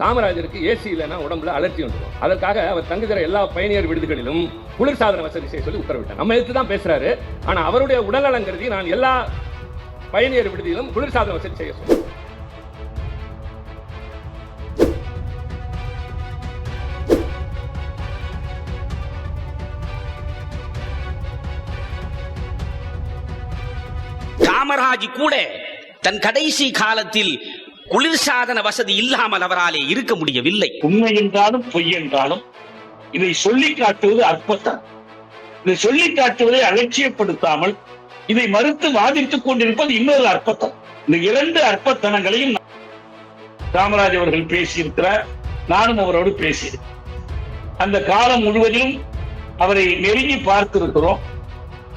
காமராஜருக்கு AC இல்லைன்னா உடம்புல allergy வந்துடும் அதற்காக அவர் தங்குகிற எல்லா பயணியர் விடுதிகளிலும் குளிர்சாதன வசதி செய்ய சொல்லி உத்தரவிட்டார். நம்ம எடுத்து தான் பேசுறாரு. ஆனா அவருடைய உடல்நலம் கருதி நான் எல்லா பயணியர் விடுதியிலும் குளிர்சாதன வசதி செய்ய சொல்றேன். காமராஜ் கூட தன் கடைசி காலத்தில் குளிர்சாதன வசதி இல்லாமல் அவராலே இருக்க முடியவில்லை. உண்மை என்றாலும் பொய் என்றாலும் இதை சொல்லி காட்டுவது அற்பத்தம். இதை சொல்லி காட்டுவதை அலட்சியப்படுத்தாமல் இதை மறுத்து வாதித்துக் கொண்டிருப்பது இன்னொரு அற்பத்தம். இந்த இரண்டு அற்பத்தனங்களையும் காமராஜ் அவர்கள் பேசியிருக்கிறார் நானும் அவரோடு பேசியிருக்கிறேன். அந்த காலம் முழுவதிலும் அவரை நெருங்கி பார்த்திருக்கிறோம்.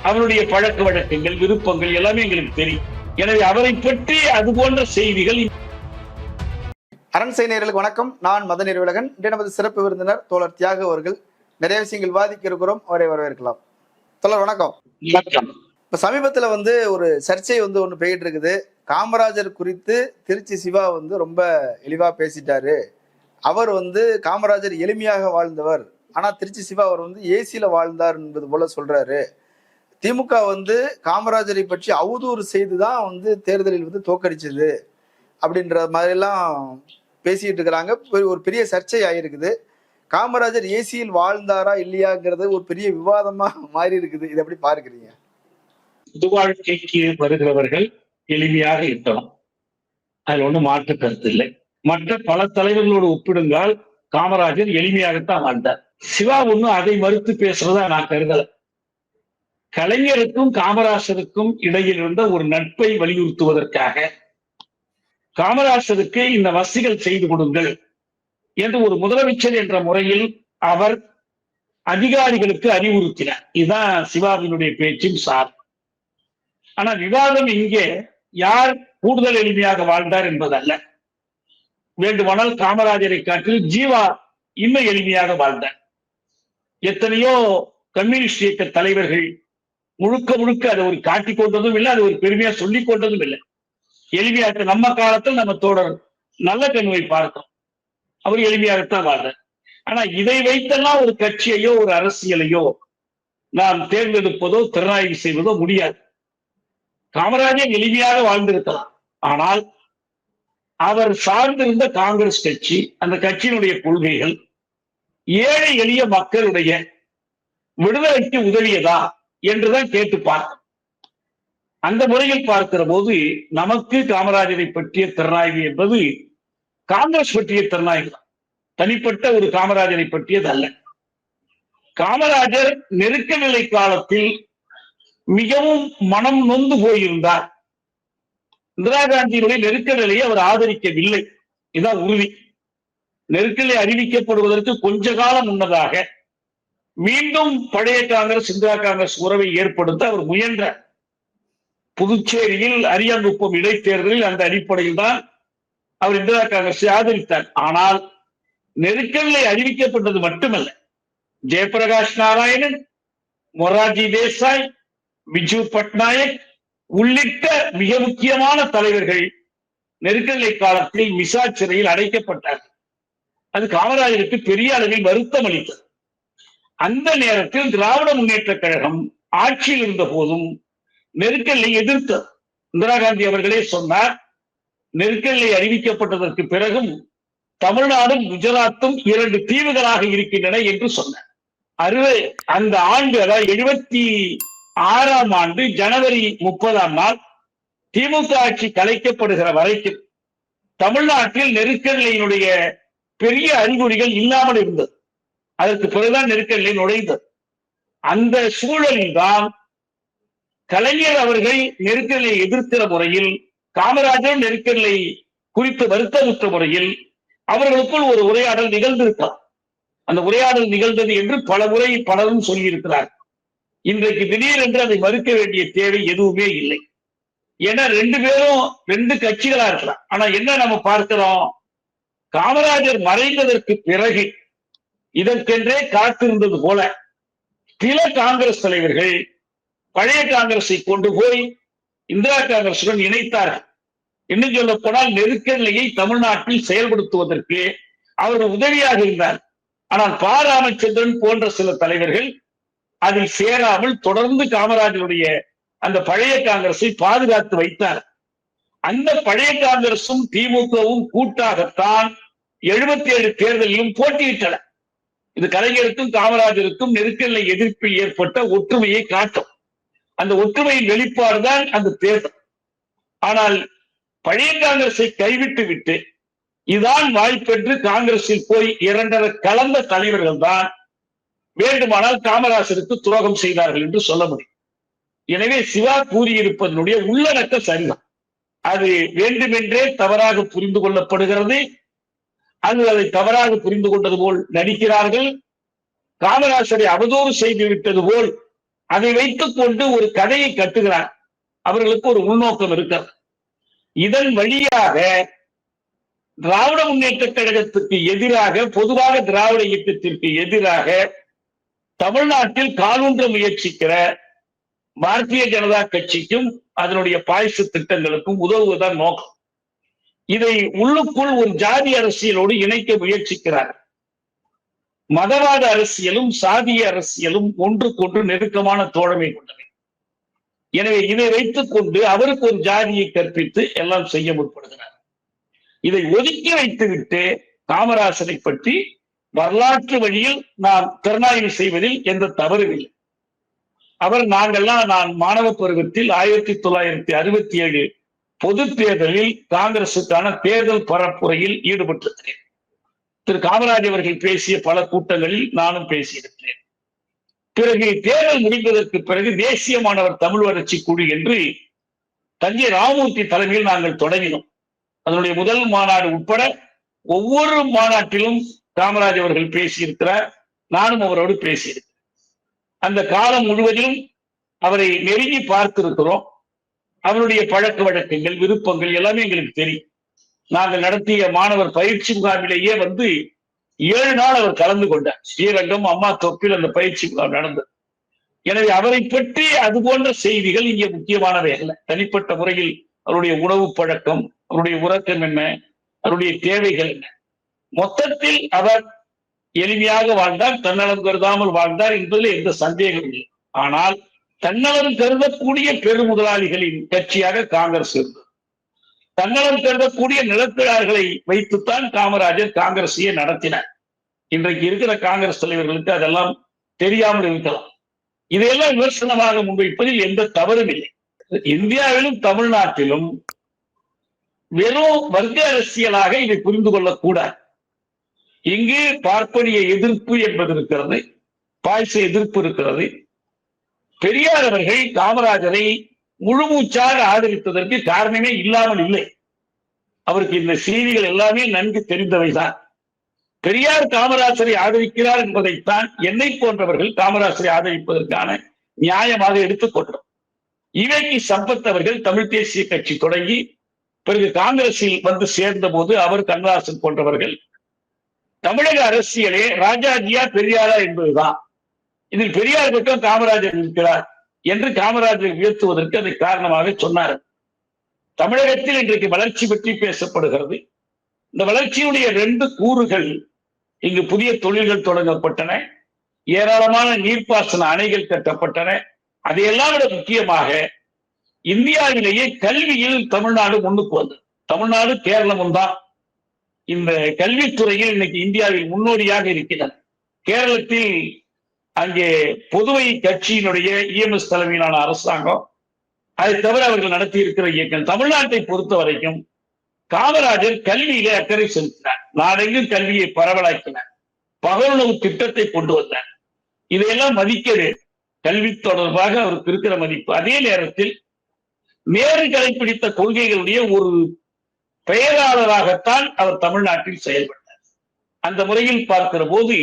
அவருடைய பழக்க வழக்கங்கள் விருப்பங்கள் எல்லாமே எங்களுக்கு தெரியும். எனவே அவரை பற்றி அது போன்ற செய்திகள் அரண் நேயர்களுக்கு வணக்கம். நான் மத நிறுவலகன் இன்று நமது சிறப்பு விருந்தினர் தோழர் தியாக அவர்கள். நிறைய விஷயங்கள் வாதிக்க இருக்கிறோம் அவரை வரவேற்கலாம். தோழர் வணக்கம். வணக்கம். இப்ப சமீபத்துல வந்து ஒரு சர்ச்சை வந்து ஒண்ணு போயிட்டு இருக்குது காமராஜர் குறித்து திருச்சி சிவா வந்து ரொம்ப இழிவா பேசிட்டாரு. அவர் வந்து காமராஜர் எளிமையாக வாழ்ந்தவர். ஆனா திருச்சி சிவா அவர் வந்து ஏசியில வாழ்ந்தார் என்பது போல சொல்றாரு. திமுக வந்து காமராஜரை பற்றி அவதூறு செய்துதான் வந்து தேர்தலில் வந்து தோக்கடிச்சது. அப்படின்ற மாதிரி எல்லாம் பேசிட்டு இருக்கிறாங்க ஒரு பெரிய சர்ச்சை ஆயிருக்குது காமராஜர் ஏசியில் வாழ்ந்தாரா இல்லையாங்கிறது ஒரு பெரிய விவாதமா மாறி இருக்குது இதை எப்படி பார்க்கிறீங்க? புது வாழ்க்கைக்கு வருகிறவர்கள் எளிமையாக இருக்கணும் அதில் ஒண்ணும் மாற்று கருத்து இல்லை. மற்ற பல தலைவர்களோடு ஒப்பிடுங்கால் காமராஜர் எளிமையாகத்தான் வாழ்ந்தார். சிவா ஒண்ணும் அதை மறுத்து பேசுறதா நான் கருதல. கலைஞருக்கும் காமராஜருக்கும் இடையில் இருந்த ஒரு நட்பை வலியுறுத்துவதற்காக காமராஜருக்கு இந்த வசதிகள் செய்து கொடுங்கள் என்று ஒரு முதலமைச்சர் என்ற முறையில் அவர் அதிகாரிகளுக்கு அறிவுறுத்தினார். இதுதான் சிவாவினுடைய பேச்சின் சார். ஆனா விவாதம் இங்கே யார் கூடுதல் எளிமையாக வாழ்ந்தார் என்பதல்ல. வேண்டுமானால் காமராஜரை காட்டில் ஜீவா இன்னும் எளிமையாக வாழ்ந்தார். எத்தனையோ கம்யூனிஸ்ட் இயக்க தலைவர்கள் முழுக்க முழுக்க அதை ஒரு காட்டிக் கொண்டதும் இல்லை அதை ஒரு பெருமையா சொல்லிக் கொண்டதும் இல்லை. எளிமையாக நம்ம காலத்தில் நம்ம தோழர் நல்ல கண்ணுவை பார்த்தோம். அவர் எளிமையாகத்தான் வாழ்ந்தார் ஆனா இதை வைத்தெல்லாம் ஒரு கட்சியையோ ஒரு அரசியலையோ நாம் தேர்ந்தெடுப்பதோ திறனாய்வு செய்வதோ முடியாது. காமராஜர் எளிமையாக வாழ்ந்திருக்கலாம். ஆனால் அவர் சார்ந்திருந்த காங்கிரஸ் கட்சி அந்த கட்சியினுடைய கொள்கைகள் ஏழை எளிய மக்களுடைய விடுதலைக்கு உதவியதா என்றுதான் கேட்டு பார்க்கணும். அந்த முறையில் பார்க்கிற போது நமக்கு காமராஜரை பற்றிய திறனாய்வு என்பது காங்கிரஸ் பற்றிய திறனாய்வு தான். தனிப்பட்ட ஒரு காமராஜரை பற்றியது அல்ல காமராஜர் நெருக்க நிலை காலத்தில் மிகவும் மனம் நொந்து போயிருந்தார். இந்திரா காந்தியினுடைய நெருக்க நிலையை அவர் ஆதரிக்கவில்லை. இதான் உறுதி. நெருக்கலை அறிவிக்கப்படுவதற்கு கொஞ்ச காலம் முன்னதாக மீண்டும் பழைய காங்கிரஸ் இந்திரா காங்கிரஸ் உறவை ஏற்படுத்த அவர் முயன்றார். புதுச்சேரியில் அரியாங்குப்பம் இடைத்தேர்தலில் அந்த அடிப்படையில் தான் அவர் இந்திரா காங்கிரஸை ஆதரித்தார். ஆனால் நெருக்கலை அறிவிக்கப்பட்டது மட்டுமல்ல. ஜெயபிரகாஷ் நாராயணன் மொராஜி தேசாய் விஜு பட்நாயக் உள்ளிட்ட மிக முக்கியமான தலைவர்கள் நெருக்கலை காலத்தில் மிசா சிறையில் அடைக்கப்பட்டார்கள். அது காமராஜருக்கு பெரிய அளவில் வருத்தம் அளித்தது. அந்த நேரத்தில் திராவிட முன்னேற்ற கழகம் ஆட்சியில் இருந்த போதும் நெருக்கலை எதிர்த்து இந்திரா காந்தி அவர்களே சொன்னார் நெருக்கலை அறிவிக்கப்பட்டதற்கு பிறகும் தமிழ்நாடும் குஜராத்தும் இரண்டு தீவுகளாக இருக்கின்றன என்று சொன்னார். அறுவை அந்த ஆண்டு அதாவது எழுபத்தி ஆறாம் ஆண்டு ஜனவரி முப்பதாம் நாள் திமுக ஆட்சி கலைக்கப்படுகிற வரைக்கும் தமிழ்நாட்டில் நெருக்கடியினுடைய பெரிய அறிகுறிகள் இல்லாமல் இருந்தது. அதற்கு பிறகுதான் நெருக்கடியில் நுழைந்தது. அந்த சூழலில் தான் கலைஞர் அவர்கள் நெருக்கடியை எதிர்க்கிற முறையில் காமராஜர் நெருக்கடியை குறித்து வருத்தமுற்ற முறையில் அவர்களுக்குள் ஒரு உரையாடல் நிகழ்ந்திருக்கலாம் அந்த உரையாடல் நிகழ்ந்தது என்று பல முறை பலரும் சொல்லியிருக்கிறார். இன்றைக்கு திடீரென்று அதை மறுக்க வேண்டிய தேவை எதுவுமே இல்லை. ஏன்னா ரெண்டு பேரும் ரெண்டு கட்சிகளா இருக்கலாம். ஆனா என்ன நம்ம பார்க்கிறோம்? காமராஜர் மறைந்ததற்கு பிறகு இதற்கென்றே காத்திருந்தது போல சில காங்கிரஸ் தலைவர்கள் பழைய காங்கிரஸை கொண்டு போய் இந்திரா காங்கிரசுடன் இணைத்தார்கள். இன்னும் சொல்ல போனால் நெருக்கடியை தமிழ்நாட்டில் செயல்படுத்துவதற்கு அவர்கள் உதவியாக இருந்தார். ஆனால் பா. ராமச்சந்திரன் போன்ற சில தலைவர்கள் அதில் சேராமல் தொடர்ந்து காமராஜருடைய அந்த பழைய காங்கிரஸை பாதுகாத்து வைத்தார். அந்த பழைய காங்கிரசும் திமுகவும் கூட்டாகத்தான் எழுபத்தி ஏழு தேர்தலிலும் போட்டியிட்டன. இது கலைஞருக்கும் காமராஜருக்கும் நெருக்கடில எதிர்ப்பில் ஏற்பட்ட ஒற்றுமையை காட்டும். அந்த ஒற்றுமையின் வெளிப்பாடுதான் அந்த தேர்தல் ஆனால் பழைய காங்கிரஸை கைவிட்டு விட்டு இதுதான் வாய்ப்பென்று காங்கிரஸில் போய் இரண்டரை கலந்த தலைவர்கள் தான் வேண்டுமானால் காமராசருக்கு துரோகம் செய்தார்கள் என்று சொல்ல முடியும். எனவே சிவா கூறியிருப்பதனுடைய உள்ளடக்க சரிதான். அது வேண்டுமென்றே தவறாக புரிந்து கொள்ளப்படுகிறது. அது அதை தவறாக புரிந்து கொண்டது போல் நடிக்கிறார்கள். காமராசரை அவதூறு செய்து விட்டது போல் அதை வைத்துக் கொண்டு ஒரு கதையை கட்டுகிறார். அவர்களுக்கு ஒரு உள்நோக்கம் இருக்கிறது. இதன் வழியாக திராவிட முன்னேற்ற கழகத்துக்கு எதிராக பொதுவாக திராவிட இயக்கத்திற்கு எதிராக தமிழ்நாட்டில் காலூன்ற முயற்சிக்கிற பாரதிய ஜனதா கட்சிக்கும் அதனுடைய பாயச திட்டங்களுக்கும் உதவுவதுதான் நோக்கம். இதை உள்ளுக்குள் ஒரு ஜாதி அரசியலோடு இணைக்க முயற்சிக்கிறார் மதவாத அரசியலும் சாதிய அரசியலும் ஒன்றுக்கொன்று நெருக்கமான தோழமை கொண்டவை. எனவே இதை வைத்துக் கொண்டு அவருக்கு ஒரு ஜாதியை கற்பித்து எல்லாம் செய்ய முற்படுகிறார். இதை ஒதுக்கி வைத்துவிட்டு காமராசரை பற்றி வரலாற்று வழியில் நாம் திறனாய்வு செய்வதில் எந்த தவறும் இல்லை. அவர் நாங்கள்லாம் நான் மாணவ பருவத்தில் ஆயிரத்தி தொள்ளாயிரத்தி அறுபத்தி ஏழு பொது தேர்தலில் காங்கிரசுக்கான தேர்தல் பரப்புரையில் ஈடுபட்டிருக்கிறேன். திரு காமராஜ் அவர்கள் பேசிய பல கூட்டங்களில் நானும் பேசியிருக்கிறேன். பிறகு தேர்தல் முடிந்ததற்கு பிறகு தேசிய மாணவர் தமிழ் வளர்ச்சி குழு என்று தஞ்சை ராமூர்த்தி தலைமையில் நாங்கள் தொடங்கினோம். அதனுடைய முதல் மாநாடு உட்பட ஒவ்வொரு மாநாட்டிலும் காமராஜ் அவர்கள் பேசியிருக்கிறார் நானும் அவரோடு பேசியிருக்கிறேன். அந்த காலம் முழுவதிலும் அவரை நெருங்கி பார்த்திருக்கிறோம். அவருடைய பழக்க வழக்கங்கள் விருப்பங்கள் எல்லாமே எங்களுக்கு தெரியும். நாங்கள் நடத்திய மாணவர் பயிற்சி முகாமிலேயே வந்து ஏழு நாள் அவர் கலந்து கொண்டார். ஸ்ரீரங்கம் அம்மா தொப்பில் அந்த பயிற்சி முகாம் நடந்தது. எனவே அவரை பற்றி அது போன்ற செய்திகள் இங்கே முக்கியமானவை அல்ல. தனிப்பட்ட முறையில் அவருடைய உணவு பழக்கம் அவருடைய உறக்கம் என்ன அவருடைய தேவைகள் என்ன. மொத்தத்தில் அவர் எளிமையாக வாழ்ந்தார் தன்னலம் கருதாமல் வாழ்ந்தார் என்பதில் எந்த சந்தேகம் இல்லை. ஆனால் தன்னலம் கருதக்கூடிய பெருமுதலாளிகளின் கட்சியாக காங்கிரஸ் இருந்தது. தங்களம் கருதக்கூடிய நிலத்திழார்களை வைத்துத்தான் காமராஜர் காங்கிரஸையே நடத்தினார். இன்றைக்கு இருக்கிற காங்கிரஸ் தலைவர்களுக்கு அதெல்லாம் தெரியாமல் இருக்கலாம். இதையெல்லாம் விமர்சனமாக முன்வைப்பதில் எந்த தவறும் இல்லை. இந்தியாவிலும் தமிழ்நாட்டிலும் வெறும் வர்க்க அரசியலாக இதை புரிந்து கொள்ளக்கூடாது. இங்கு பார்ப்பனிய எதிர்ப்பு என்பது இருக்கிறது பாய்ச எதிர்ப்பு இருக்கிறது. பெரியார் அவர்கள் காமராஜரை முழுமூச்சாக ஆதரித்ததற்கு காரணமே இல்லாமல் இல்லை. அவருக்கு இந்த செய்திகள் எல்லாமே நன்கு தெரிந்தவைதான். பெரியார் காமராசரை ஆதரிக்கிறார் என்பதைத்தான் என்னை போன்றவர்கள் காமராசரை ஆதரிப்பதற்கான நியாயமாக எடுத்துக்கொண்டோம் இவைக்கு சம்பத் அவர்கள் தமிழ் தேசிய கட்சி தொடங்கி பிறகு காங்கிரஸில் வந்து சேர்ந்த போது அவர் கண்ணதாசன் போன்றவர்கள் தமிழக அரசியலே ராஜாஜியா பெரியாரா என்பதுதான். இதில் பெரியார் மட்டும் காமராஜர் இருக்கிறார். என்று காமராஜரை உயர்த்துவதற்கு அதை காரணமாக சொன்னார். தமிழகத்தில் இன்றைக்கு வளர்ச்சி பற்றி பேசப்படுகிறது. இந்த வளர்ச்சியுடைய ரெண்டு கூறுகள் இங்கு புதிய தொழில்கள் தொடங்கப்பட்டன. ஏராளமான நீர்ப்பாசன அணைகள் கட்டப்பட்டன. அதையெல்லாம் விட முக்கியமாக இந்தியாவிலேயே கல்வியில் தமிழ்நாடு முன்னுக்கு வந்தது. தமிழ்நாடு கேரளமும் தான். இந்த கல்வித்துறையில் இன்னைக்கு இந்தியாவில் முன்னோடியாக இருக்கிறது. கேரளத்தில் அங்கே புதுவை கட்சியினுடைய இஎம்எஸ் தலைமையிலான அரசாங்கம் அதை தவிர அவர்கள் நடத்தி இருக்கிற இயக்கம் தமிழ்நாட்டை பொறுத்த வரைக்கும் காமராஜர் கல்வியில அக்கறை செலுத்தினார். நாடெங்கும் கல்வியை பரவலாக்கினார். பகலுணவு திட்டத்தை கொண்டு வந்தார். இதையெல்லாம் மதிக்கிறது கல்வி தொடர்பாக அவருக்கு இருக்கிற மதிப்பு. அதே நேரத்தில் நேரு கடைபிடித்த கொள்கைகளுடைய ஒரு பெயராளராகத்தான் அவர் தமிழ்நாட்டில் செயல்பட்டார். அந்த முறையில் பார்க்கிற போது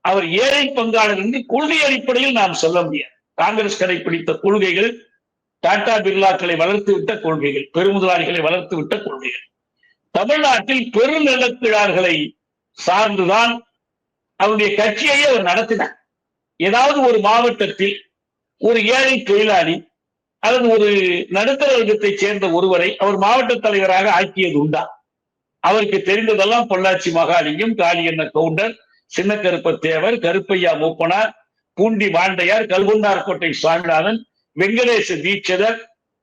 அவர் ஏழை பங்காளர் என்று கொள்கை அடிப்படையில் நாம் சொல்ல முடியாது. காங்கிரஸ் கடைபிடித்த கொள்கைகள் டாடா பிர்லாக்களை வளர்த்து விட்ட கொள்கைகள் பெருமுதலாளிகளை வளர்த்து விட்ட கொள்கைகள். தமிழ்நாட்டில் பெருநிலக்கிழார்களை சார்ந்துதான் அவருடைய கட்சியையே அவர் நடத்தினார். ஏதாவது ஒரு மாவட்டத்தில் ஒரு ஏழை தொழிலாளி அல்லது ஒரு நடுத்தர வர்க்கத்தைச் சேர்ந்த ஒருவரை அவர் மாவட்ட தலைவராக ஆக்கியது உண்டா? அவருக்கு தெரிந்ததெல்லாம் பொள்ளாச்சி மகாலிங்கம் காளியண்ண கவுண்டர் சின்ன கருப்ப தேவர் கருப்பையா மூப்பனார் பூண்டி வாண்டையார் கல்குண்டார்கோட்டை சுவாமிநாதன் வெங்கடேச தீட்சிதர்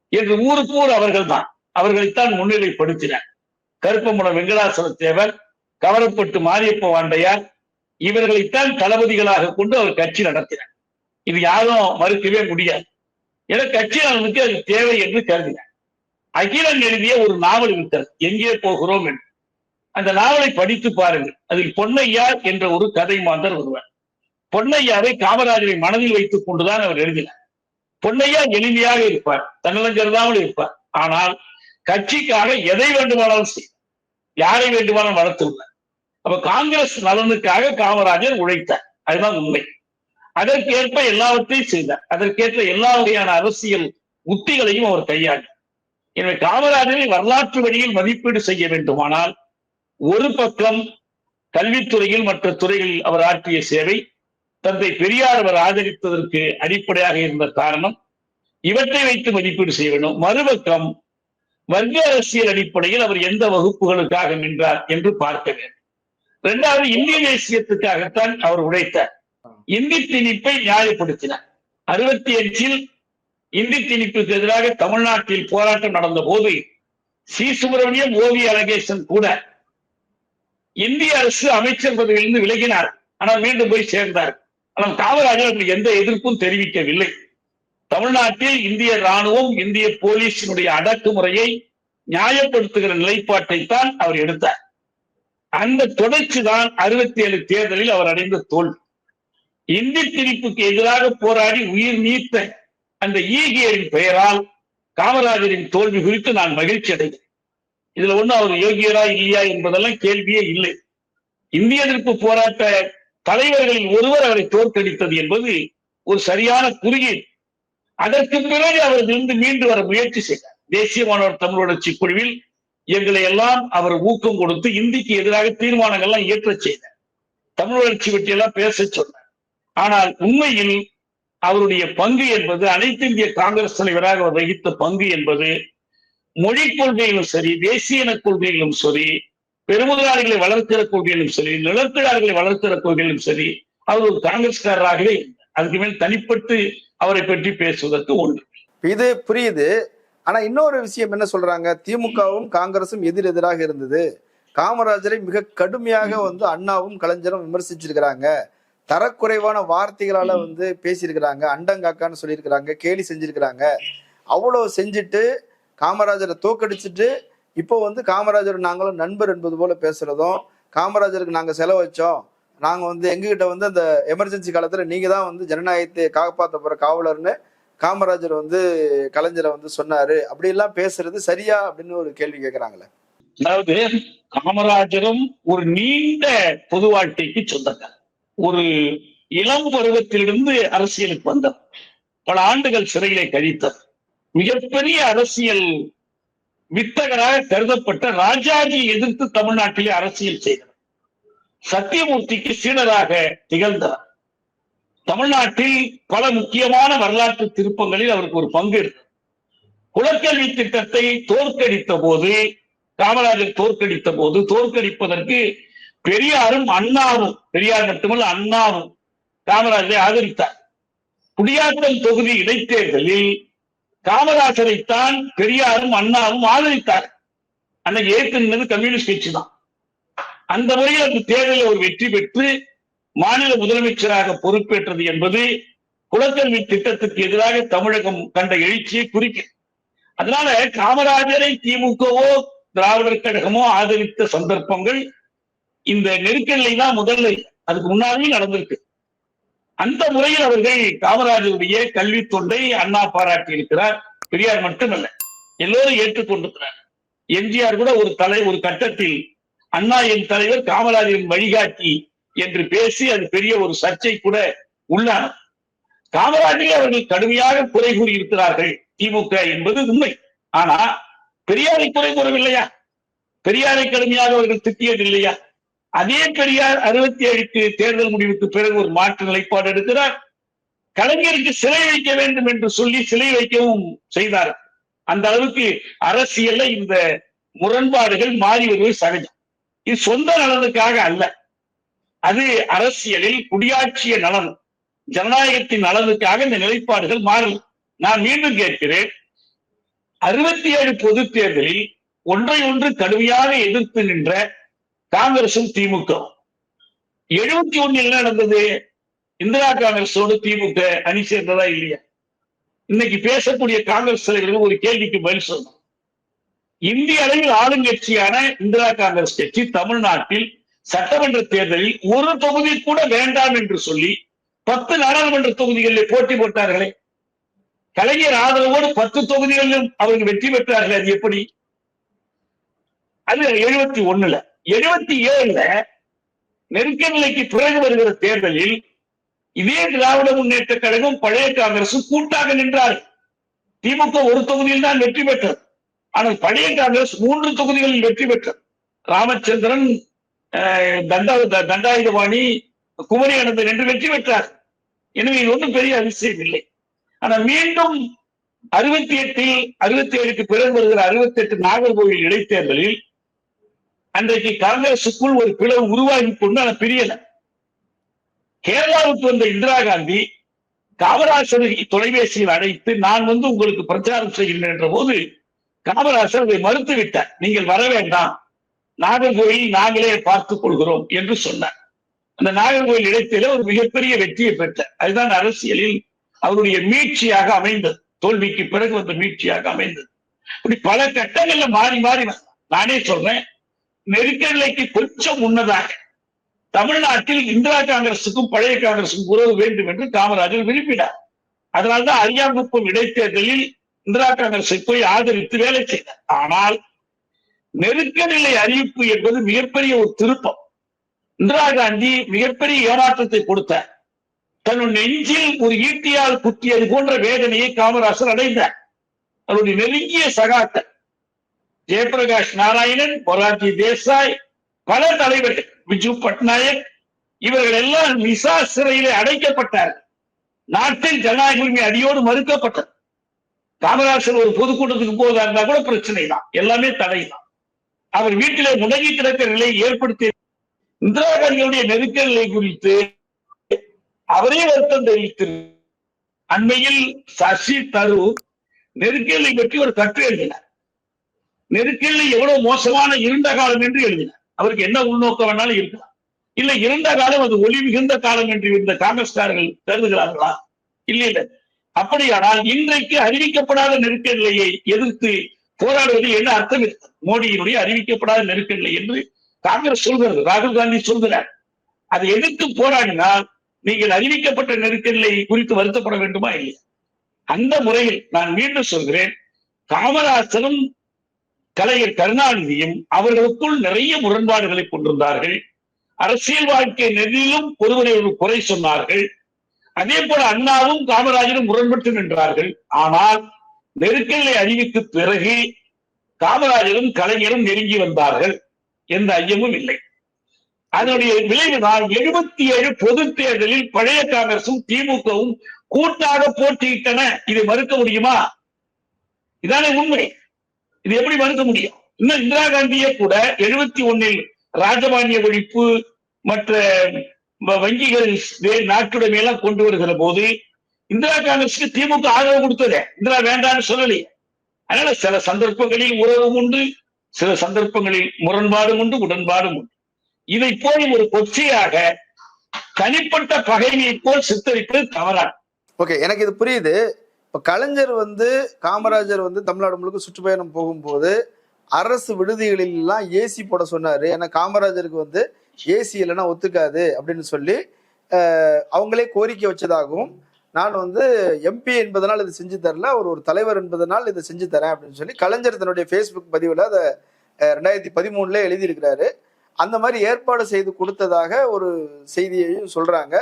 என்று ஊருக்கு ஊர் அவர்கள் தான் அவர்களைத்தான் முன்னிலைப்படுத்தினர். கருப்பமுன வெங்கடாசல தேவர் கவரப்பட்டு மாரியப்ப வாண்டையார் இவர்களைத்தான் தளபதிகளாக கொண்டு அவர் கட்சி நடத்தினார். இது யாரும் மறுக்கவே முடியாது. ஏன்னா கட்சி அது தேவை என்று கருதினார். அகிலன் எழுதிய ஒரு நாவல் இருக்கிறது. எங்கே போகிறோம் என்று. அந்த நாவலை படித்து பாருங்கள். அதில் பொன்னையா என்ற ஒரு கதை மாந்தர் ஒருவர். பொன்னையாவை காமராஜரை மனதில் வைத்துக் கொண்டுதான் அவர் எழுதினார். பொன்னையா எளிமையாக இருப்பார். தன்னலஞ்செருதாமல் இருப்பார். ஆனால் கட்சிக்காக எதை வேண்டுமானாலும் செய்யும் யாரை வேண்டுமானாலும் வளர்த்துள்ளார். அப்ப காங்கிரஸ் நலனுக்காக காமராஜர் உழைத்தார். அதுதான் உண்மை. அதற்கேற்ப எல்லாவற்றையும் செய்தார். அதற்கேற்ற எல்லா வகையான அரசியல் உத்திகளையும் அவர் கையாண்டார். எனவே காமராஜரை வரலாற்று வழியில் மதிப்பீடு செய்ய வேண்டுமானால் ஒரு பக்கம் கல்வித்துறையில் மற்ற துறைகளில் அவர் ஆற்றிய சேவை தந்தை பெரியார் அவர் ஆதரித்ததற்கு அடிப்படையாக இருந்த காரணம் இவற்றை வைத்து மதிப்பீடு செய்ய வேண்டும் மறுபக்கம் வர்க்க அரசியல் அடிப்படையில் அவர் எந்த வகுப்புகளுக்காக நின்றார் என்று பார்க்க வேண்டும். இரண்டாவது இந்திய தேசியத்துக்காகத்தான் அவர் உழைத்தார். இந்தி திணிப்பை நியாயப்படுத்தினார். அறுபத்தி அஞ்சில் இந்தி திணிப்புக்கு எதிராக தமிழ்நாட்டில் போராட்டம் நடந்த போது சி. சுப்பிரமணியம் ஓவி அலகேசன் கூட இந்திய அரசு அமைச்சர் பதவியிலிருந்து விலகினார். ஆனால் மீண்டும் போய் சேர்ந்தார். ஆனால் காமராஜர் எந்த எதிர்ப்பும் தெரிவிக்கவில்லை. தமிழ்நாட்டில் இந்திய ராணுவம் இந்திய போலீஸினுடைய அடக்குமுறையை நியாயப்படுத்துகிற நிலைப்பாட்டை தான் அவர் எடுத்தார். அந்த தொடர்ச்சி தான் அறுபத்தி ஏழு தேர்தலில் அவர் அடைந்த தோல்வி. இந்தி திணிப்புக்கு எதிராக போராடி உயிர் நீத்த அந்த ஈகியரின் பெயரால் காமராஜரின் தோல்வி குறித்து நான் மகிழ்ச்சி அடைந்தேன் இதுல ஒண்ணு அவர் யோகியரா இல்லையா என்பதெல்லாம் கேள்வியே இல்லை. இந்திய எதிர்ப்பு போராட்ட தலைவர்களில் ஒருவர் அவரை தோற்கடித்தது என்பது ஒரு சரியான குறியீடு. அதற்கு பிறகு அவரிலிருந்து மீண்டு வர முயற்சி செய்தார். தேசிய மாணவர் தமிழ் வளர்ச்சி குழுவில் எங்களை எல்லாம் அவர் ஊக்கம் கொடுத்து இந்திக்கு எதிராக தீர்மானங்கள்லாம் இயற்ற செய்தார். தமிழ் வளர்ச்சி பற்றி எல்லாம் பேச சொன்னார். ஆனால் உண்மையில் அவருடைய பங்கு என்பது அனைத்து இந்திய காங்கிரஸ் தலைவராக அவர் வகித்த பங்கு என்பது மொழி கொள்கையிலும் சரி தேசிய இன கொள்கையிலும் சரி பெருமுதலாளிகளை வளர்க்கிற கொள்கையிலும் சரி நிலத்திடார்களை வளர்க்கிற கொள்கையிலும் சரி அவர் ஒரு காங்கிரஸ்காரராகவே அதுக்கு மேல் தனிப்பட்டு அவரை பற்றி பேசுவதற்கு ஒன்று. இது புரியுது. ஆனா இன்னொரு விஷயம் என்ன சொல்றாங்க? திமுகவும் காங்கிரசும் எதிர் எதிராக இருந்தது. காமராஜரை மிக கடுமையாக வந்து அண்ணாவும் கலைஞரும் விமர்சிச்சிருக்கிறாங்க. தரக்குறைவான வார்த்தைகளால வந்து பேசியிருக்கிறாங்க. அண்டங்காக்கான்னு சொல்லியிருக்கிறாங்க. கேலி செஞ்சிருக்கிறாங்க. அவ்வளவு செஞ்சுட்டு காமராஜரை தோக்கடிச்சிட்டு இப்போ வந்து காமராஜர் நாங்களும் நண்பர் என்பது போல பேசுறதும் காமராஜருக்கு நாங்க செலவு நாங்கள் நாங்க வந்து எங்ககிட்ட வந்து அந்த எமர்ஜென்சி காலத்துல நீங்க தான் வந்து ஜனநாயகத்தை காப்பாற்ற போகிற காவலர்னு காமராஜர் வந்து கலைஞரை வந்து சொன்னாரு. அப்படி எல்லாம் பேசுறது சரியா அப்படின்னு ஒரு கேள்வி கேட்கறாங்களே அதாவது காமராஜரும் ஒரு நீண்ட பொது வாழ்க்கைக்கு சொந்தக்கார் ஒரு இளம் பருவத்திலிருந்து அரசியலுக்கு வந்தார் பல ஆண்டுகள் சிறையிலே கழித்தார் மிகப்பெரிய அரசியல் வித்தகராக கருதப்பட்ட ராஜாஜி எதிர்த்து தமிழ்நாட்டிலே அரசியல் செய்தவர். சத்தியமூர்த்திக்கு சீடராக திகழ்ந்தார் தமிழ்நாட்டில் பல முக்கியமான வரலாற்று திருப்பங்களில் அவருக்கு ஒரு பங்கு இருக்கு குலக்கல்வி திட்டத்தை தோற்கடித்த போது காமராஜர் தோற்கடித்த போது தோற்கடிப்பதற்கு பெரியாரும் அண்ணாவும் பெரியார் மட்டுமல்ல அண்ணாவும் காமராஜரை ஆதரித்தார். குடியாத்தம் தொகுதி இடைத்தேர்தலில் காமராசரைத்தான் பெரியாரும் அண்ணாவும் ஆதரித்தார். அன்னைக்கு ஏற்கனவே கம்யூனிஸ்ட் கட்சி தான் அந்த முறையில் அந்த தேர்தலில் ஒரு வெற்றி பெற்று மாநில முதலமைச்சராக பொறுப்பேற்றது என்பது குலக்கல்வி திட்டத்துக்கு எதிராக தமிழகம் கண்ட எழுச்சியை குறிக்க. அதனால காமராஜரை திமுகவோ திராவிடர் கழகமோ ஆதரித்த சந்தர்ப்பங்கள் இந்த நெருக்கடியில தான் முதல்ல அதுக்கு முன்னாலேயும் நடந்திருக்கு. அந்த முறையில் அவர்கள் காமராஜருடைய கல்வி தொண்டை அண்ணா பாராட்டி இருக்கிறார். பெரியார் மட்டுமல்ல எல்லோரும் ஏற்றுக்கொண்டிருக்கிறார் எம்ஜிஆர் கூட ஒரு தலை ஒரு கட்டத்தில் அண்ணா என் தலைவர் காமராஜரின் வழிகாட்டி என்று பேசி அது பெரிய ஒரு சர்ச்சை கூட உள்ளான காமராஜரை அவர்கள் கடுமையாக குறை கூறி இருக்கிறார்கள் திமுக என்பது உண்மை. ஆனா பெரியாரை குறை கூறவில்லையா? பெரியாரை கடுமையாக அவர்கள் திட்டியது இல்லையா அதே பெரியார் அறுபத்தி ஏழுக்கு தேர்தல் முடிவுக்கு பிறகு ஒரு மாற்று நிலைப்பாடு எடுக்கிறார். கலைஞருக்கு சிலை வைக்க வேண்டும் என்று சொல்லி சிலை வைக்கவும் செய்தார். அந்த அளவுக்கு அரசியல்ல இந்த முரண்பாடுகள் மாறி வருவது சகஜம். இது சொந்த நலனுக்காக அல்ல. அது அரசியலில் குடியாட்சிய நலன் ஜனநாயகத்தின் நலனுக்காக இந்த நிலைப்பாடுகள் மாறும் நான் மீண்டும் கேட்கிறேன். அறுபத்தி ஏழு பொது தேர்தலில் ஒன்றை ஒன்று கடுமையாக எதிர்த்து நின்ற காங்கிரசும் திமுக. எழுபத்தி ஒண்ணில் என்ன நடந்தது? இந்திரா காங்கிரஸோடு திமுக அணி சேர்ந்ததா இல்லையா? இன்னைக்கு பேசக்கூடிய காங்கிரஸ் தலைவர்கள் ஒரு கேள்விக்கு பதில் சொல்லணும். இந்திய அளவில் ஆளுங்கட்சியான இந்திரா காங்கிரஸ் கட்சி தமிழ்நாட்டில் சட்டமன்ற தேர்தலில் ஒரு தொகுதி கூட வேண்டாம் என்று சொல்லி பத்து நாடாளுமன்ற தொகுதிகளில் போட்டி போட்டார்களே. கலைஞர் ஆதரவோடு பத்து தொகுதிகளிலும் அவர்கள் வெற்றி பெற்றார்கள் அது எப்படி? அது எழுபத்தி ஒண்ணுல. எழுபத்தி ஏழுல நெருக்க நிலைக்கு பிறகு வருகிற தேர்தலில் இதே திராவிட முன்னேற்ற கழகம் பழைய காங்கிரசும் கூட்டாக நின்றார்கள் திமுக ஒரு தொகுதியில் தான் வெற்றி பெற்றது. ஆனால் பழைய காங்கிரஸ் மூன்று தொகுதிகளில் வெற்றி பெற்றது. ராமச்சந்திரன் தண்டா தண்டாயுதபாணி குமரி அனந்தன் என்று வெற்றி பெற்றார். எனவே இது ஒன்றும் பெரிய அதிசயம் இல்லை. ஆனால் மீண்டும் அறுபத்தி எட்டில் அறுபத்தி ஏழுக்கு பிறகு வருகிற அறுபத்தி எட்டு நாகர்கோவில் இடைத்தேர்தலில் அன்றைக்கு காங்கிரசுக்குள் ஒரு பிளவு உருவாகி கொண்டு அதை பிரியல. கேரளாவுக்கு வந்த இந்திரா காந்தி காமராசர் தொலைபேசியில் அழைத்து நான் வந்து உங்களுக்கு பிரச்சாரம் செய்கின்றேன் என்ற போது காமராசர் அதை மறுத்து விட்டார். நீங்கள் வர வேண்டாம். நாகர்கோயில் நாங்களே பார்த்துக் கொள்கிறோம் என்று சொன்னார். அந்த நாகர்கோயில் இடத்தில ஒரு மிகப்பெரிய வெற்றியை பெற்றார். அதுதான் அரசியலில் அவருடைய மீட்சியாக அமைந்தது. தோல்விக்கு பிறகு வந்த மீட்சியாக அமைந்தது. இப்படி பல கட்டங்கள்ல மாறி மாறி நானே சொல்றேன் நெருக்கடிலைக்கு கொஞ்சம் முன்னதாக தமிழ்நாட்டில் இந்திரா காங்கிரசுக்கும் பழைய காங்கிரசுக்கும் உறவு வேண்டும் என்று காமராஜர் விரும்பினார். அதனால்தான் அரியாங்குப்பம் இடைத்தேர்தலில் இந்திரா காங்கிரஸை போய் ஆதரித்து வேலை செய்தார். ஆனால் நெருக்கநிலை அறிவிப்பு என்பது மிகப்பெரிய ஒரு திருப்பம். இந்திரா காந்தி மிகப்பெரிய ஏமாற்றத்தை கொடுத்தார். தன்னுடைய நெஞ்சில் ஒரு ஈட்டியால் குத்தியது போன்ற வேதனையை காமராசர் அடைந்தார். அவருடைய நெருங்கிய சகாக்கள் ஜெயபிரகாஷ் நாராயணன் மொரார்ஜி தேசாய் பல தலைவர்கள் விஜு பட்நாயக் இவர்கள் எல்லாம் நிசா சிறையிலே அடைக்கப்பட்டார்கள். நாட்டில் ஜனநாயக உரிமை அடியோடு மறுக்கப்பட்டது. காமராசர் ஒரு பொதுக்கூட்டத்துக்கு போவதா இருந்தா கூட பிரச்சனை தான் எல்லாமே தடை தான் அவர் வீட்டிலே முடங்கி கிடக்கிற நிலையை ஏற்படுத்தி இந்திரா காந்தியுடைய நெருக்கடி நிலை குறித்து அவரே வருத்தம் தெரிவித்து அண்மையில் சசி தரூர் நெருக்கடியை பற்றி ஒரு கட்டு எழுதினார். நெருக்கடி எவ்வளவு மோசமான இருண்ட காலம் என்று எழுதினார். அவருக்கு என்ன உள்நோக்கம் வேணாலும் இருக்கலாம். இல்ல இருண்ட காலம் அது ஒளி மிகுந்த காலம் என்று இருந்த காங்கிரஸ்காரர்கள் கருதுகிறார்களா? இல்ல இல்ல. அப்படியானால் இன்றைக்கு அறிவிக்கப்படாத நெருக்கடி நிலையை எதிர்த்து போராடுவது என்ன அர்த்தம்? இருக்கு மோடியினுடைய அறிவிக்கப்படாத நெருக்கடி என்று காங்கிரஸ் சொல்கிறது ராகுல் காந்தி சொல்கிறார். அதை எதிர்த்து போராடினால் நீங்கள் அறிவிக்கப்பட்ட நெருக்கடி குறித்து வருத்தப்பட வேண்டுமா? இல்லையா அந்த முறையில் நான் மீண்டும் சொல்கிறேன் காமராசரும் கலைஞர் கருணாநிதியும் அவர்களுக்குள் நிறைய முரண்பாடுகளை கொண்டிருந்தார்கள். அரசியல் வாழ்க்கை நெறியிலும் ஒருவரை ஒரு குறை சொன்னார்கள். அதே போல அண்ணாவும் காமராஜரும் முரண்பட்டு நின்றார்கள். ஆனால் நெருக்கடியை அறிவித்து பிறகு காமராஜரும் கலைஞரும் நெருங்கி வந்தார்கள் எந்த ஐயமும் இல்லை. அதனுடைய விளைவுதான் எழுபத்தி ஏழு பொது தேர்தலில் பழைய காங்கிரசும் திமுகவும் கூட்டாக போட்டியிட்டன. இதை மறுக்க முடியுமா? இதானே உண்மை. இது எப்படி மறுக்க முடியும்? இன்னும் இந்திரா காந்தியே கூட எழுபத்தி ஒன்னில் ராஜமானிய ஒழிப்பு மற்ற வ- வங்கிகள் வே- நாட்டுடைமை எல்லாம் கொண்டு வருகிற போது இந்திரா காங்கிரஸுக்கு திமுக ஆதரவு கொடுத்ததே. இந்திரா வேண்டாம்னு சொல்லலையே. அதனால சில சந்தர்ப்பங்களில் உறவும் உண்டு சில சந்தர்ப்பங்களில் முரண்பாடும் உண்டு உடன்பாடும் உண்டு. இதை போய் ஒரு கொச்சையாக தனிப்பட்ட பகைமையை போல் சித்தரிப்பது தவறான ஓகே எனக்கு இது புரியுது. இப்போ கலைஞர் வந்து காமராஜர் வந்து தமிழ்நாடு முழுக்க சுற்றுப்பயணம் போகும்போது அரசு விடுதிகளிலாம் ஏசி போட சொன்னார். ஏன்னா காமராஜருக்கு வந்து ஏசி இல்லைன்னா ஒத்துக்காது அப்படின்னு சொல்லி அவங்களே கோரிக்கை வச்சதாகவும் நான் வந்து எம்பி என்பதனால் இதை செஞ்சு தரல அவர் ஒரு தலைவர் என்பதனால் இதை செஞ்சு தரேன் அப்படின்னு சொல்லி கலைஞர் தன்னுடைய ஃபேஸ்புக் பதிவில் அதை ரெண்டாயிரத்தி பதிமூணுல எழுதியிருக்கிறாரு. அந்த மாதிரி ஏற்பாடு செய்து கொடுத்ததாக ஒரு செய்தியையும் சொல்கிறாங்க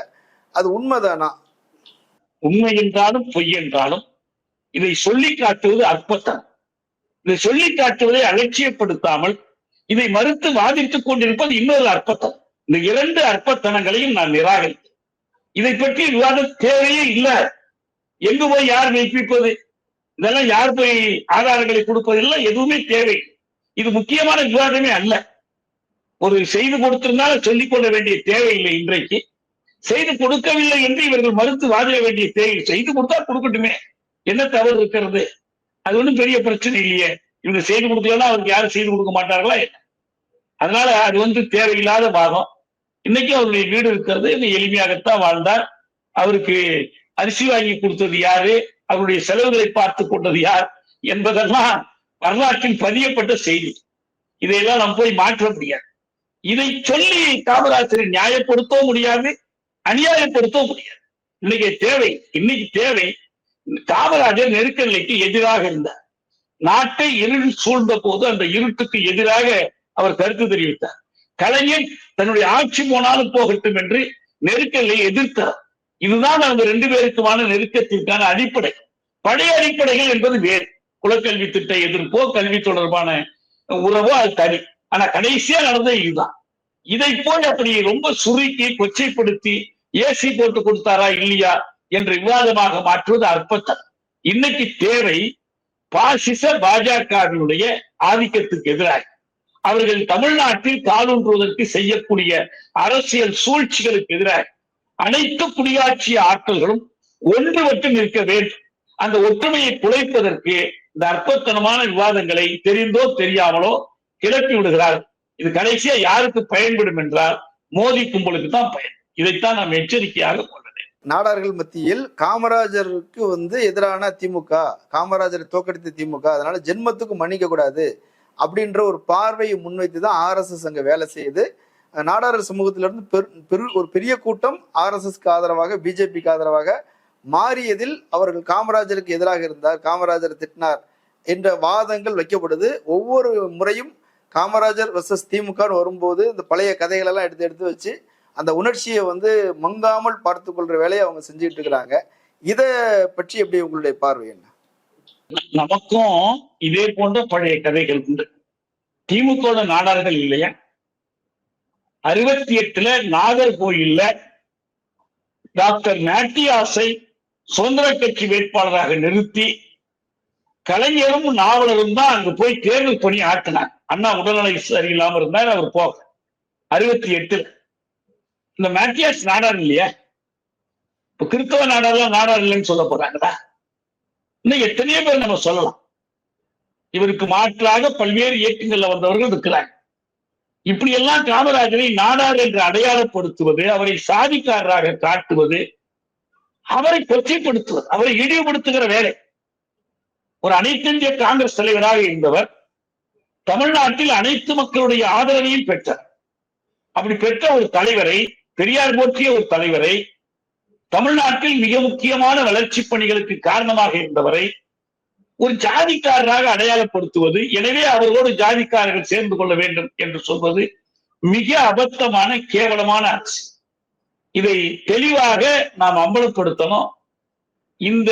அது உண்மைதானா? உண்மை என்றாலும் பொய் என்றாலும் இதை சொல்லி காட்டுவது அற்பத்தம். இதை சொல்லி காட்டுவதை அலட்சியப்படுத்தாமல் இதை மறுத்து வாதித்துக் கொண்டிருப்பது இன்னொரு அற்பத்தம். இந்த இரண்டு அற்பத்தனங்களையும் நான் நிராகரித்தேன். இதை பற்றி விவாதம் தேவையே இல்லை. எங்கு போய் யார் மெய்ப்பிப்பது? இதெல்லாம் யார் போய் ஆதாரங்களை கொடுப்பதெல்லாம் எதுவுமே தேவை. இது முக்கியமான விவாதமே அல்ல. ஒரு செய்து கொடுத்திருந்தாலும் சொல்லிக் கொள்ள வேண்டிய தேவையில்லை இன்றைக்கு. செய்து கொடுக்கவில்லை என்று இவர்கள் மறுத்து வாதிட வேண்டிய தேவை செய்து கொடுத்தா கொடுக்கட்டுமே. என்ன தவறு இருக்கிறது? அது ஒண்ணும் பெரிய பிரச்சனை இல்லையே. இவங்க செய்து கொடுக்கலன்னா அவருக்கு யாரும் செய்து கொடுக்க மாட்டார்களா என்ன? அதனால அது வந்து தேவையில்லாத வாதம் இன்னைக்கு அவருடைய வீடு இருக்கிறது. இன்னும் எளிமையாகத்தான் வாழ்ந்தார். அவருக்கு அரிசி வாங்கி கொடுத்தது யாரு? அவருடைய செலவுகளை பார்த்து கொண்டது யார்? என்பதெல்லாம் வரலாற்றில் பதியப்பட்ட செய்தி. இதையெல்லாம் நாம் போய் மாற்ற முடியாது. இதை சொல்லி காமராஜரை நியாயப்படுத்தவும் முடியாது. அநியாயப்படுத்தவும் முடியாது. இன்னைக்கு தேவை இன்னைக்கு தேவை காமராஜர் நெருக்க நிலைக்கு எதிராக இருந்தார். நாட்டை இருள் சூழ்ந்த போது அந்த இருட்டுக்கு எதிராக அவர் கருத்து தெரிவித்தார். கலைஞர் தன்னுடைய ஆட்சி போனாலும் போகட்டும் என்று நெருக்கலை எதிர்த்தார். இதுதான் அவங்க ரெண்டு பேருக்குமான நெருக்கத்திற்கான அடிப்படை. பழைய அடிப்படைகள் என்பது வேறு. குலக்கல்வி திட்ட எதிர்ப்போ கல்வி தொடர்பான உறவோ அது தனி. ஆனா கடைசியா நடந்தது இதுதான். இதை போல் அப்படி ரொம்ப சுருக்கி கொச்சைப்படுத்தி ஏசி போட்டு கொடுத்தாரா இல்லையா என்று விவாதமாக மாற்றுவது அற்பத்தம். இன்னைக்கு தேவை பாசிச பாஜகவினுடைய ஆதிக்கத்துக்கு எதிராக. அவர்கள் தமிழ்நாட்டில் காலூன்றுவதற்கு செய்யக்கூடிய அரசியல் சூழ்ச்சிகளுக்கு எதிராக அனைத்து குடியாட்சி ஆற்றல்களும் ஒன்றுபட்டு நிற்க வேண்டும். அந்த ஒற்றுமையை குலைப்பதற்கு இந்த அற்பத்தனமான விவாதங்களை தெரிந்தோ தெரியாமலோ கிளப்பி விடுகிறார் இது கடைசியா யாருக்கு பயன்படும் என்றால் மோதி கும்பலுக்கு தான் பயன். இதைத்தான் நாம் எச்சரிக்கையாக கொள்ள நாடார்கள் மத்தியில் காமராஜருக்கு வந்து எதிரான திமுக காமராஜரை தோக்கடித்த திமுக அதனால ஜென்மத்துக்கு மன்னிக்க கூடாது அப்படின்ற ஒரு பார்வையை முன்வைத்து தான் ஆர்எஸ்எஸ் அங்க வேலை செய்யுது. நாடாளர் சமூகத்திலிருந்து பெரு ஒரு பெரிய கூட்டம் ஆர்எஸ்எஸ்க்கு ஆதரவாக பிஜேபிக்கு ஆதரவாக மாறியதில் அவர்கள் காமராஜருக்கு எதிராக இருந்தார் காமராஜர் திட்டினார் என்ற வாதங்கள் வைக்கப்படுது. ஒவ்வொரு முறையும் காமராஜர் வர்சஸ் திமுகன்னு வரும்போது இந்த பழைய கதைகளெல்லாம் எடுத்து எடுத்து வச்சு அந்த உணர்ச்சியை வந்து மங்காமல் பார்த்து கொள்ற வேலையை அவங்க செஞ்சுட்டு இருக்கிறாங்க. இதை பற்றி எப்படி உங்களுடைய பார்வை என்ன? நமக்கும் இதே போன்ற பழைய கதைகள் உண்டு. திமுக நாடார்கள் இல்லையா? அறுபத்தி எட்டுல நாகர்கோயில்ல டாக்டர் நாட்டியாசை சுதந்திர கட்சி வேட்பாளராக நிறுத்தி கலைஞரும் நாவலரும் தான் அங்கு போய் தேர்தல் பணி ஆட்டினார் அண்ணா உடல்நிலை சரியில்லாம இருந்தார் அவர் போக அறுபத்தி எட்டுல இந்த மேட்டியாஸ் நாடார் இல்லையா? இப்ப கிறிஸ்தவ நாடார்லாம் நாடார் இல்லைன்னு சொல்ல போறாங்களா? இன்னும் எத்தனையோ பேர் நம்ம சொல்லலாம். இவருக்கு மாற்றாக பல்வேறு இயக்கங்கள்ல வந்தவர்கள் இருக்கிறாங்க. இப்படி எல்லாம் காமராஜரை நாடார் என்று அடையாளப்படுத்துவது அவரை சாதிக்காரராக காட்டுவது அவரை கொச்சைப்படுத்துவது அவரை இழிவுபடுத்துகிற வேலை. ஒரு அனைத்திந்திய காங்கிரஸ் தலைவராக இருந்தவர் தமிழ்நாட்டில் அனைத்து மக்களுடைய ஆதரவையும் பெற்றார். அப்படி பெற்ற ஒரு தலைவரை பெரியார் போற்றிய ஒரு தலைவரை தமிழ்நாட்டில் மிக முக்கியமான வளர்ச்சி பணிகளுக்கு காரணமாக இருந்தவரை ஒரு ஜாதிக்காரராக அடையாளப்படுத்துவது எனவே அவர்களோடு ஜாதிக்காரர்கள் சேர்ந்து கொள்ள வேண்டும் என்று சொல்வது மிக அபத்தமான கேவலமான ஆட்சி. இதை தெளிவாக நாம் அம்பலப்படுத்தணும். இந்த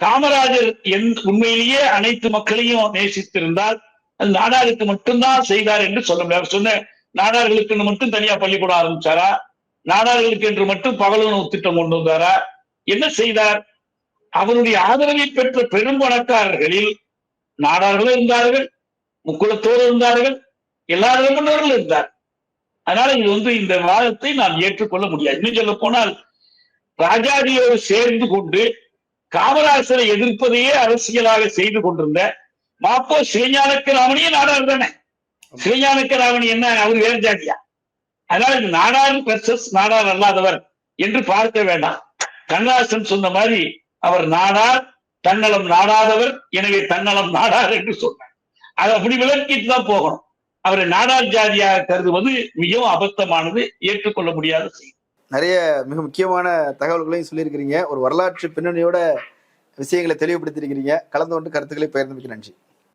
காமராஜர் என் உண்மையிலேயே அனைத்து மக்களையும் நேசித்திருந்தால் அது நாடாருக்கு மட்டும்தான் செய்தார் என்று சொல்ல முடியாது. சொன்ன நாடார்களுக்கு மட்டும் தனியா பள்ளிக்கூடம் ஆரம்பிச்சாரா? நாடார்களுக்கு என்று மட்டும் பகலுணவு திட்டம் கொண்டு வந்தாரா? என்ன செய்தார்? அவருடைய ஆதரவை பெற்ற பெரும் பணக்காரர்களில் நாடார்களும் இருந்தார்கள் முக்குளத்தோடு இருந்தார்கள் எல்லா நிலமன்னர்களும் இருந்தார். அதனால இது வந்து இந்த வாதத்தை நாம் ஏற்றுக்கொள்ள முடியாது. இன்னும் சொல்ல போனால் ராஜாஜியோடு சேர்ந்து கொண்டு காமராசரை எதிர்ப்பதையே அரசியலாக செய்து கொண்டிருந்த மாப்போ சிவஞானக்கு ராமணியே நாடார் தானே? சிவஞானக்கு ராவணி என்ன? அவர் வேறு ஜாதியா? அதனால இது நாடார் பெர்சஸ் நாடார் அல்லாதவர் என்று பார்க்க வேண்டாம். கண்ணதாசன் சொன்ன மாதிரி அவர் நாடார் தன்னலம் நாடாதவர் எனவே தன்னலம் நாடார் என்று சொன்னார். அதை அப்படி விளக்கிட்டு தான் போகணும். அவரை நாடார் ஜாதியாக கருதுவது மிகவும் அபத்தமானது ஏற்றுக்கொள்ள முடியாத செய்தி நிறைய மிக முக்கியமான தகவல்களையும் சொல்லியிருக்கிறீங்க. ஒரு வரலாற்று பின்னணியோட விஷயங்களை தெளிவுபடுத்தியிருக்கிறீங்க. கலந்து கொண்டு கருத்துக்களை பகிர்ந்தமைக்கு நன்றி.